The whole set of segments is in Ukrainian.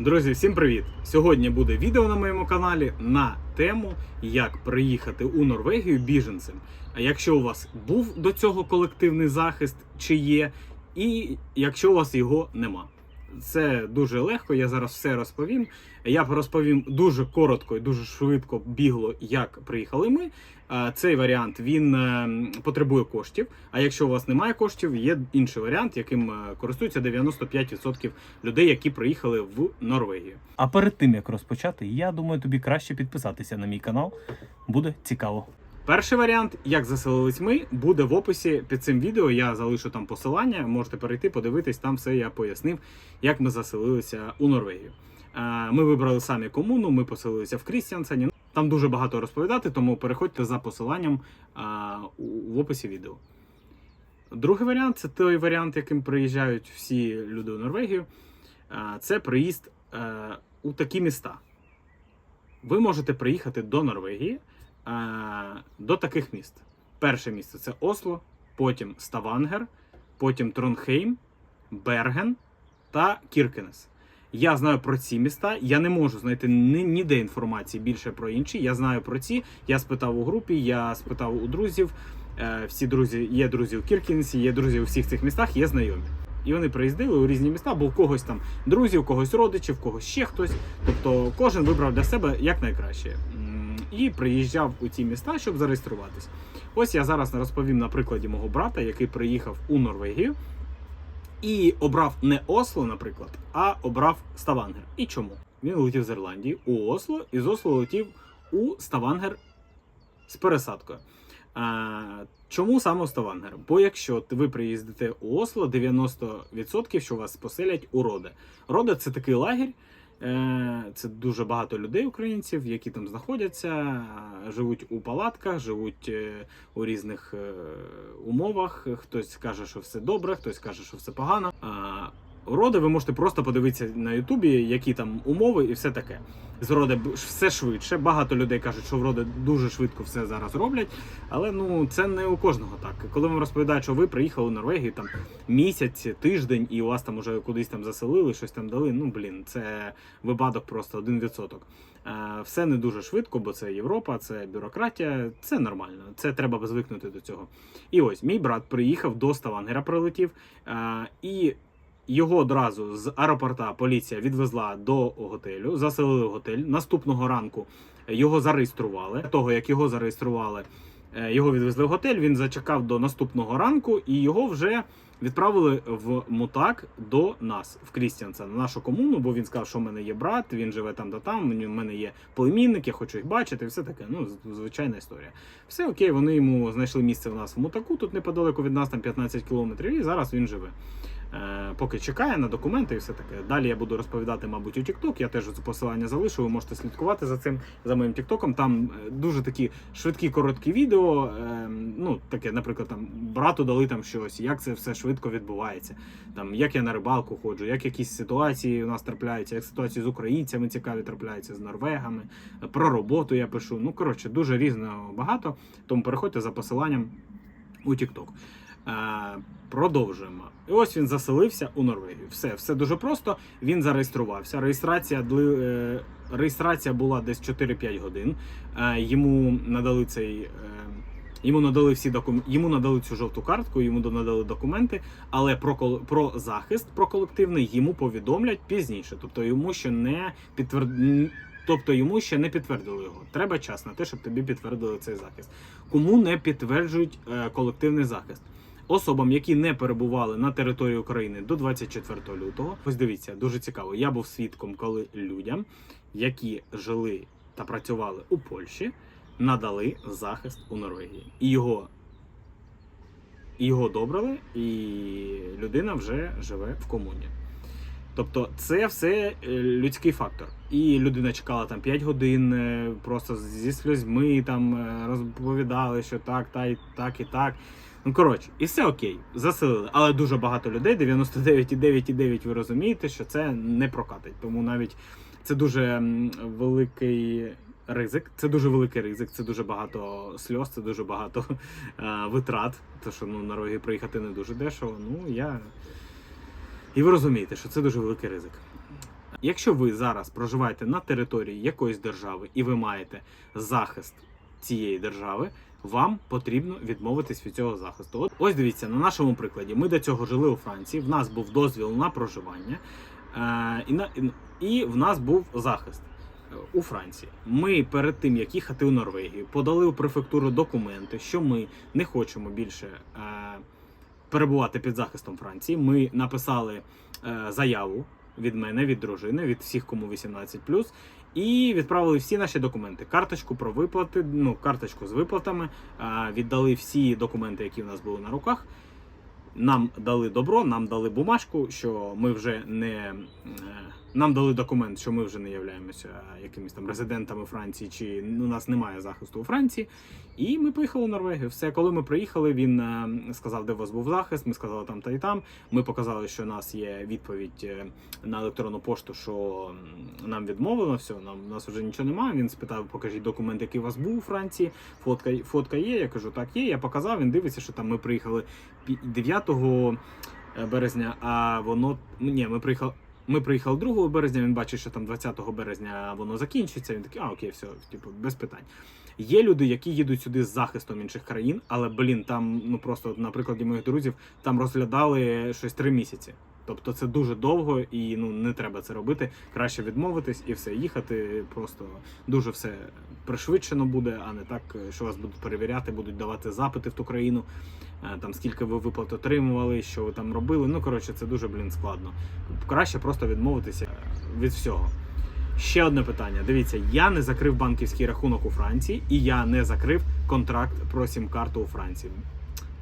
Друзі, всім привіт! Сьогодні буде відео на моєму каналі на тему, як приїхати у Норвегію біженцем. А якщо у вас був до цього колективний захист, чи є, і якщо у вас його нема. Це дуже легко, я зараз все розповім. Я розповім дуже коротко і дуже швидко бігло, як приїхали ми. Цей варіант він е, потребує коштів. А якщо у вас немає коштів, є інший варіант, яким е, користуються 95% людей, які приїхали в Норвегію. А перед тим як розпочати, я думаю, тобі краще підписатися на мій канал. Буде цікаво. Перший варіант, як заселились ми, буде в описі під цим відео. Я залишу там посилання. Можете перейти, подивитись, там все я пояснив, як ми заселилися у Норвегію. Е, Ми вибрали самі комуну, ми поселилися в Крістіансені. Там дуже багато розповідати, тому переходьте за посиланням в описі відео. Другий варіант це той варіант, яким приїжджають всі люди у Норвегію. Це приїзд е, у такі міста. Ви можете приїхати до Норвегії е, до таких міст. Перше місце це Осло, потім Ставангер, потім Тронхейм, Берген та Кіркенес. Я знаю про ці міста. Я не можу знайти ні, ніде інформації більше про інші. Я знаю про ці. Я спитав у групі, я спитав у друзів. Е, всі друзі, є друзі у Кіркінсі, є друзі у всіх цих містах, є знайомі. І вони приїздили у різні міста, бо у когось там друзі, у когось родичів, у когось ще хтось. Тобто кожен вибрав для себе як найкраще. І приїжджав у ці міста, щоб зареєструватись. Ось я зараз розповім на прикладі мого брата, який приїхав у Норвегію. І обрав не Осло, наприклад, а обрав Ставангер. І чому? Він летів з Ірландії у Осло, і з Осло летів у Ставангер з пересадкою. А, чому саме Ставангер? Бо якщо ви приїздите у Осло, 90% що вас поселять у Роде. Роде це такий лагерь. Е, Це дуже багато людей, українців, які там знаходяться, живуть у палатках, живуть е, у різних е, умовах. Хтось каже, що все добре, хтось каже, що все погано. Роди ви можете просто подивитися на Ютубі, які там умови і все таке. З роди все швидше. Багато людей кажуть, що в роди дуже швидко все зараз роблять. Але ну це не у кожного так. Коли вам розповідають, що ви приїхали в Норвегію там місяць, тиждень, і у вас там уже кудись там заселили, щось там дали. Ну блін, це випадок просто один відсоток. Е, Все не дуже швидко, бо це Європа, це бюрократія, це нормально. Це треба звикнути до цього. І ось мій брат приїхав до Ставангера, прилетів, е, і його одразу з аеропорта поліція відвезла до готелю, заселили готель. Наступного ранку його зареєстрували. Того як його зареєстрували, е, його відвезли в готель. Він зачекав до наступного ранку, і його вже відправили в мутак до нас в Крістіанса, на нашу комуну, бо він сказав, що в мене є брат, він живе там та там. в мене є племінник, я хочу їх бачити. і Все таке. Ну звичайна історія. Все окей, вони йому знайшли місце в нас в мутаку. Тут неподалеку від нас, там 15 кілометрів, і зараз він живе. Е, поки чекає на документи і все таке. Далі я буду розповідати, мабуть, у TikTok. Я теж посилання залишу. Ви можете слідкувати за цим, за моїм TikTok. Там е, дуже такі швидкі, короткі відео. Е, ну, таке, наприклад, там брату дали там щось, як це все швидко відбувається. Там як я на рибалку ходжу, як якісь ситуації у нас трапляються, як ситуації з українцями цікаві трапляються, з норвегами. Про роботу я пишу. Ну коротше, дуже різно багато. Тому переходьте за посиланням у TikTok. Е, продовжуємо. І ось він заселився у Норвегію. Все, все дуже просто. Він зареєструвався. Реєстрація е, реєстрація була десь 4-5 годин. Е, йому надали цей. Йому надали всі докум... йому надали цю жовту картку, йому надали документи, але про кол... про захист про колективний йому повідомлять пізніше. Тобто йому ще не підтвер... Тобто йому ще не підтвердили його. Треба час на те, щоб тобі підтвердили цей захист. Кому не підтверджують е, колективний захист? Особам, які не перебували на території України до 24 лютого. Ось дивіться, дуже цікаво. Я був свідком, коли людям, які жили та працювали у Польщі, надали захист у Норвегії. І його, його добрали, і людина вже живе в комуні. Тобто це все е, людський фактор. І людина чекала там 5 годин, е, просто зі сльозьми там е, розповідали, що так, та й так і так. Ну коротше, і все окей, заселили. Але дуже багато людей, 99,9,9 ви розумієте, що це не прокатить. Тому навіть це дуже великий ризик. Це дуже великий ризик, це дуже багато сльоз, це дуже багато е, витрат. Тому що ну, на роги приїхати не дуже дешево. Ну я. І ви розумієте, що це дуже великий ризик. Якщо ви зараз проживаєте на території якоїсь держави і ви маєте захист цієї держави, вам потрібно відмовитись від цього захисту. От ось дивіться, на нашому прикладі. Ми до цього жили у Франції. В нас був дозвіл на проживання, е, і, на, і- і в нас був захист у Франції. Ми перед тим як їхати у Норвегію, подали у префектуру документи, що ми не хочемо більше е, перебувати під захистом Франції. Ми написали е, заяву від мене, від дружини, від всіх, кому 18+, і відправили всі наші документи. Карточку про виплати, ну, карточку з виплатами, е, віддали всі документи, які в нас були на руках. Нам дали добро, нам дали бумажку, що ми вже не. е, Нам дали документ, що ми вже не являємося якимись там резидентами Франції, чи у нас немає захисту у Франції. І ми поїхали в Норвегію. Все, коли ми приїхали, він е, сказав, де у вас був захист. Ми сказали там та і там. Ми показали, що у нас є відповідь е, на електронну пошту, що нам відмовлено, все, нам у нас вже нічого немає. Він спитав, покажіть документ, який у вас був у Франції. Фотка, фотка є. Я кажу, так є. Я показав. Він дивиться, що там ми приїхали пі- 9 березня, а воно ні, ми приїхали. Ми приїхали 2 березня, він бачить, що там 20 березня воно закінчиться. Він такий, а окей, все, типу, без питань. Є люди, які їдуть сюди з захистом інших країн, але блін, там ну просто на прикладі моїх друзів там розглядали щось три місяці. Тобто це дуже довго і ну не треба це робити. Краще відмовитись і все їхати. Просто дуже все пришвидшено буде, а не так, що вас будуть перевіряти, будуть давати запити в ту країну. е, Там скільки ви виплат отримували, що ви там робили. Ну коротше, це дуже блін складно. Краще просто відмовитися від всього. Ще одне питання. Дивіться, я не закрив банківський рахунок у Франції, і я не закрив контракт про сім-карту у Франції.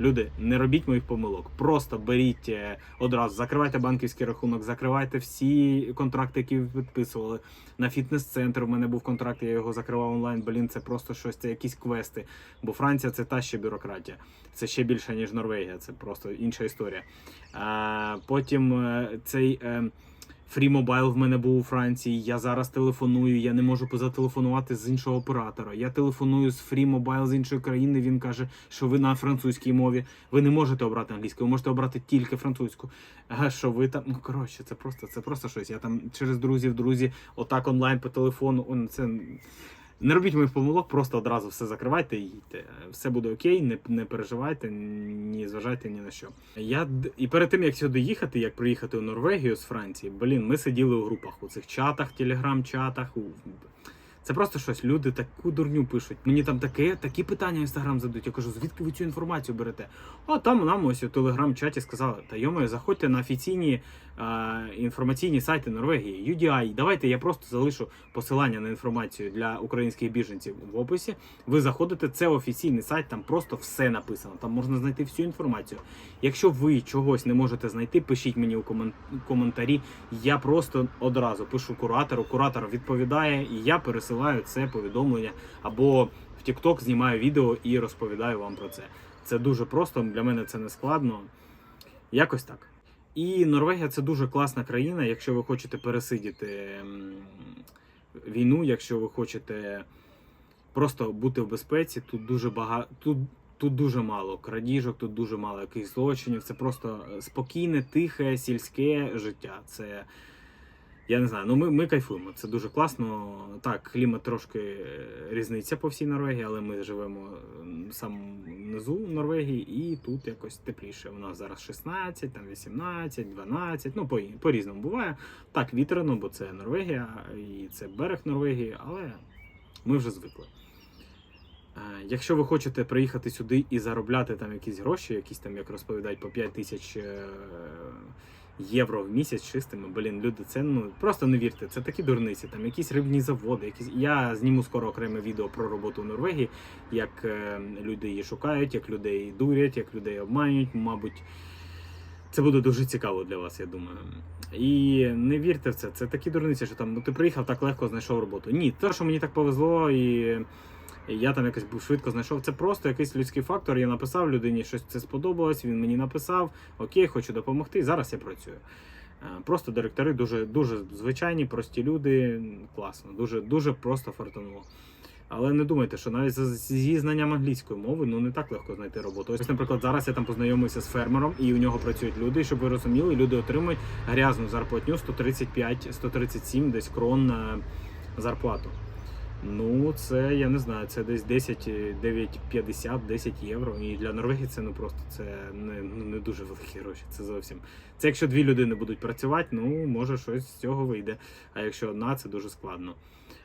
Люди, не робіть моїх помилок. Просто беріть е, одразу, закривайте банківський рахунок, закривайте всі контракти, які ви підписували. На фітнес-центр в мене був контракт, я його закривав онлайн. Блін, це просто щось, це якісь квести. Бо Франція це та ще бюрократія. Це ще більше, ніж Норвегія. Це просто інша історія. А, потім е, цей. Free Mobile в мене був у Франції. Я зараз телефоную. Я не можу позателефонувати з іншого оператора. Я телефоную з Free Mobile з іншої країни. Він каже, що ви на французькій мові. Ви не можете обрати англійську, ви можете обрати тільки французьку. А що ви там? Ну коротше, це просто це просто щось. Я там через друзів, друзі, отак онлайн по телефону. Це. Не робіть моїх помилок, просто одразу все закривайте і їдьте. Все буде окей, не, не переживайте, ні зважайте ні на що. Я і перед тим як сюди їхати, як приїхати у Норвегію з Франції, блін, ми сиділи у групах, у цих чатах, телеграм-чатах. У... Це просто щось. Люди таку дурню пишуть. Мені там таке, такі питання в інстаграм задають. Я кажу, звідки ви цю інформацію берете? А там нам ось у телеграм-чаті сказали, та йомою, заходьте на офіційні е, інформаційні сайти Норвегії, UDI. Давайте я просто залишу посилання на інформацію для українських біженців в описі. Ви заходите, це офіційний сайт, там просто все написано. Там можна знайти всю інформацію. Якщо ви чогось не можете знайти, пишіть мені у комен- коментарі. Я просто одразу пишу куратору. Куратор відповідає, і я пересилаю це повідомлення або в TikTok знімаю відео і розповідаю вам про це. Це дуже просто. Для мене це не складно. Якось так. І Норвегія це дуже класна країна, якщо ви хочете пересидіти війну, якщо ви хочете просто бути в безпеці, тут дуже багато. Тут, тут дуже мало крадіжок, тут дуже мало якихось злочинів. Це просто спокійне, тихе, сільське життя. Це я не знаю, ну ми, ми кайфуємо. Це дуже класно. Так, клімат трошки е, різниця по всій Норвегії, але ми живемо сам внизу Норвегії, і тут якось тепліше. У нас зараз 16, там 18, 12, ну по, по-різному буває. Так, вітряно, бо це Норвегія і це берег Норвегії, але ми вже звикли. Е, Якщо ви хочете приїхати сюди і заробляти там якісь гроші, якісь там, як розповідають, по 5 тисяч е, євро в місяць чистими, блін, люди, це ну просто не вірте, це такі дурниці, там якісь рибні заводи, якісь. Я зніму скоро окреме відео про роботу в Норвегії, як е, люди її шукають, як людей дурять, як людей обманюють, мабуть. Це буде дуже цікаво для вас, я думаю. І не вірте в це. Це такі дурниці, що там ну ти приїхав так легко знайшов роботу. Ні, те, що мені так повезло, і я там якось був швидко знайшов. Це просто якийсь людський фактор. Я написав людині, щось це сподобалось. Він мені написав: Окей, хочу допомогти. Зараз я працюю. Е, Просто директори дуже дуже звичайні, прості люди. Класно, дуже дуже просто фартануло. Але не думайте, що навіть зі знанням англійської мови ну не так легко знайти роботу. Ось, наприклад, зараз я там познайомився з фермером, і у нього працюють люди. І щоб ви розуміли, люди отримують грязну зарплатню 135-137 десь крон на зарплату. Ну, це я не знаю, це десь 10, е, 9,50, 10 євро. І для Норвегії це ну просто це не, ну, не дуже великі гроші. Це зовсім. Це якщо дві людини будуть працювати, ну може щось з цього вийде. А якщо одна, це дуже складно.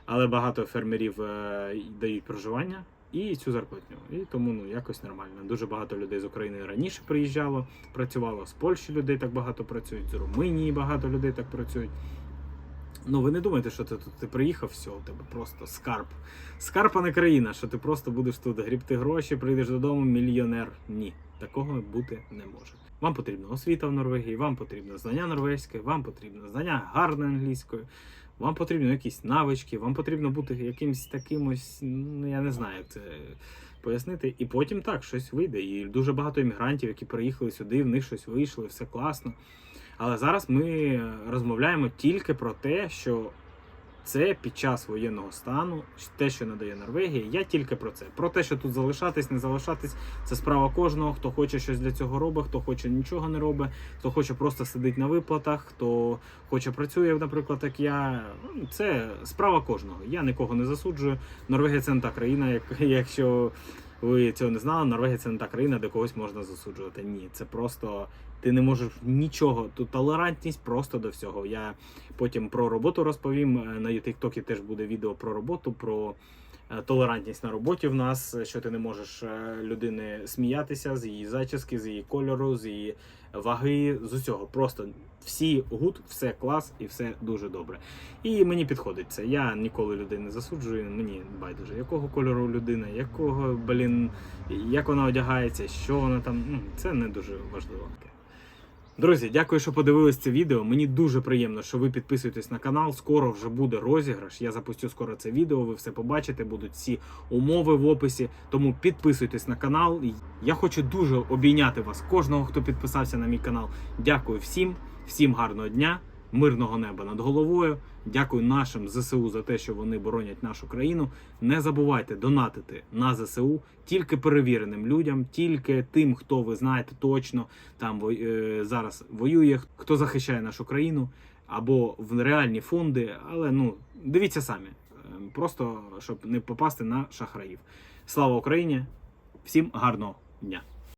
Але багато фермерів е, дають проживання і цю зарплатню. І тому ну якось нормально. Дуже багато людей з України раніше приїжджало, працювало з Польщі людей так багато працюють, з Румунії багато людей так працюють. Ну, ви не думаєте, що ти тут ти приїхав, все, у тебе просто скарб. Скарб, а не країна, що ти просто будеш тут грібти гроші, прийдеш додому, мільйонер. Ні, такого бути не може. Вам потрібна освіта в Норвегії, вам потрібно знання норвезької, вам потрібно знання гарної англійської, вам потрібно якісь навички, вам потрібно бути якимось таким ось, ну я не знаю, це пояснити. І потім так, щось вийде. І дуже багато іммігрантів, які приїхали сюди, в них щось вийшло, все класно. Але зараз ми розмовляємо тільки про те, що це під час воєнного стану, те, що надає Норвегія, я тільки про це. Про те, що тут залишатись, не залишатись, це справа кожного. Хто хоче щось для цього робить, хто хоче нічого не робить, хто хоче просто сидить на виплатах, хто хоче працює, наприклад, як я. Ну, Це справа кожного. Я нікого не засуджую. Норвегія це не та країна, як, якщо ви цього не знали, Норвегія це не та країна, де когось можна засуджувати. Ні, це просто ти не можеш нічого. Тут толерантність просто до всього. Я потім про роботу розповім. Е, На Тіктокі теж буде відео про роботу, про е, толерантність на роботі в нас, що ти не можеш е, людини сміятися з її зачіски, з її кольору, з її ваги, з усього. Просто всі гуд, все клас і все дуже добре. І мені підходить це. Я ніколи людей не засуджую. Мені байдуже, якого кольору людина, якого, блін, як вона одягається, що вона там. Це не дуже важливо. Друзі, дякую, що подивились це відео. Мені дуже приємно, що ви підписуєтесь на канал. Скоро вже буде розіграш. Я запустю скоро це відео. Ви все побачите. Будуть всі умови в описі. Тому підписуйтесь на канал. Я хочу дуже обійняти вас, кожного, хто підписався на мій канал. Дякую всім, всім гарного дня, мирного неба над головою. Дякую нашим ЗСУ за те, що вони боронять нашу країну. Не забувайте донатити на ЗСУ тільки перевіреним людям, тільки тим, хто ви знаєте точно там е, зараз воює, хто захищає нашу країну, або в реальні фонди. Але ну дивіться самі, Е, просто щоб не попасти на шахраїв. Слава Україні! Всім гарного дня!